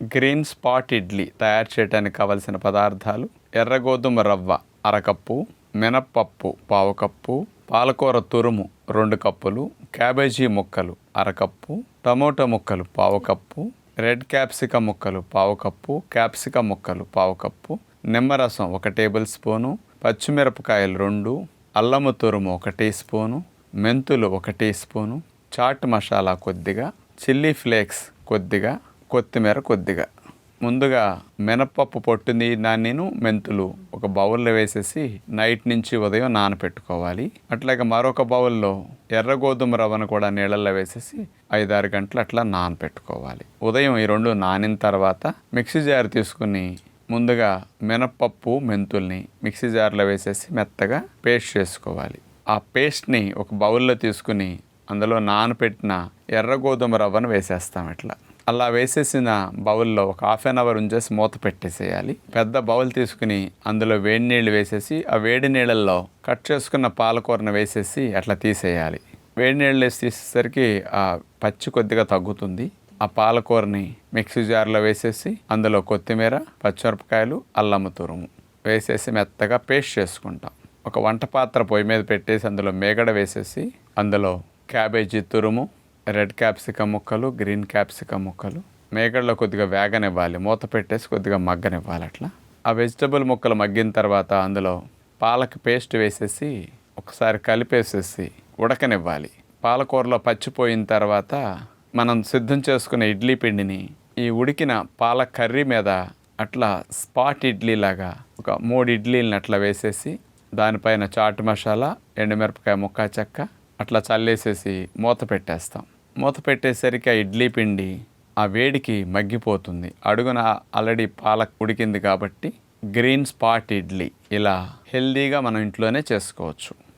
Green spot idli తయారు చేయడానికి కావలసిన పదార్థాలు ఎర్ర గోధుమ రవ్వ అరకప్పు మినప్పప్పు పావు కప్పు పాలకూర తురుము రెండు కప్పులు క్యాబేజీ ముక్కలు అరకప్పు టమోటా ముక్కలు పావు కప్పు రెడ్ క్యాప్సికం ముక్కలు పావు కప్పు క్యాప్సికం ముక్కలు పావు కప్పు నిమ్మరసం ఒక టేబుల్ స్పూను పచ్చిమిరపకాయలు రెండు అల్లము తురుము ఒక టీ స్పూను మెంతులు ఒక టీ స్పూను చాట్ మసాలా కొద్దిగా చిల్లీ ఫ్లేక్స్ కొద్దిగా కొత్తిమీర కొద్దిగా. ముందుగా మినప్పప్పు పొట్టుని దాన్ని మెంతులు ఒక బౌల్లో వేసేసి నైట్ నుంచి ఉదయం నానపెట్టుకోవాలి. అట్లాగే మరొక బౌల్లో ఎర్ర గోధుమ రవ్వను కూడా నీళ్ళల్లో వేసేసి ఐదారు గంటలు అట్లా నానపెట్టుకోవాలి. ఉదయం ఈ రెండు నానిన తర్వాత మిక్సీ జార్ తీసుకుని ముందుగా మినప్పప్పు మెంతుల్ని మిక్సీ జార్లో వేసేసి మెత్తగా పేస్ట్ చేసుకోవాలి. ఆ పేస్ట్ని ఒక బౌల్లో తీసుకుని అందులో నానపెట్టిన ఎర్ర గోధుమ రవ్వను వేసేస్తాం ఇట్లా అలా వేసేసిన బౌల్లో ఒక హాఫ్ అన్ అవర్ ఉంచేసి మూత పెట్టేసేయాలి. పెద్ద బౌల్ తీసుకుని అందులో వేడి నీళ్ళు వేసేసి ఆ వేడి నీళ్ళల్లో కట్ చేసుకున్న పాలకూరను వేసేసి అట్లా తీసేయాలి. వేడి నీళ్ళు వేసి తీసేసరికి ఆ పచ్చి కొద్దిగా తగ్గుతుంది. ఆ పాలకూరని మిక్సీ జార్లో వేసేసి అందులో కొత్తిమీర పచ్చిమిరపకాయలు అల్లం తురుము వేసేసి మెత్తగా పేస్ట్ చేసుకుంటాం. ఒక వంట పాత్ర పొయ్యి మీద పెట్టేసి అందులో మేగడ వేసేసి అందులో క్యాబేజీ తురుము రెడ్ క్యాప్సికం ముక్కలు గ్రీన్ క్యాప్సికం ముక్కలు. మేకడలో కొద్దిగా వేగనివ్వాలి మూత పెట్టేసి కొద్దిగా మగ్గనివ్వాలి అట్లా. ఆ వెజిటబుల్ ముక్కలు మగ్గిన తర్వాత అందులో పాలక పేస్ట్ వేసేసి ఒకసారి కలిపేసేసి ఉడకనివ్వాలి. పాలకూరలో పచ్చిపోయిన తర్వాత మనం సిద్ధం చేసుకున్న ఇడ్లీ పిండిని ఈ ఉడికిన పాల కర్రీ మీద అట్లా స్పాట్ ఇడ్లీ లాగా ఒక మూడు ఇడ్లీలను అట్లా వేసేసి దానిపైన చాట్ మసాలా ఎండుమిరపకాయ ముక్క చెక్క అట్లా చల్లేసేసి మూత పెట్టేస్తాం. మూత పెట్టేసరికి ఆ ఇడ్లీ పిండి ఆ వేడికి మగ్గిపోతుంది. అడుగున ఆల్రెడీ పాలక్ ఉడికింది కాబట్టి గ్రీన్ స్పాట్ ఇడ్లీ. ఇలా హెల్దీగా మనం ఇంట్లోనే చేసుకోవచ్చు.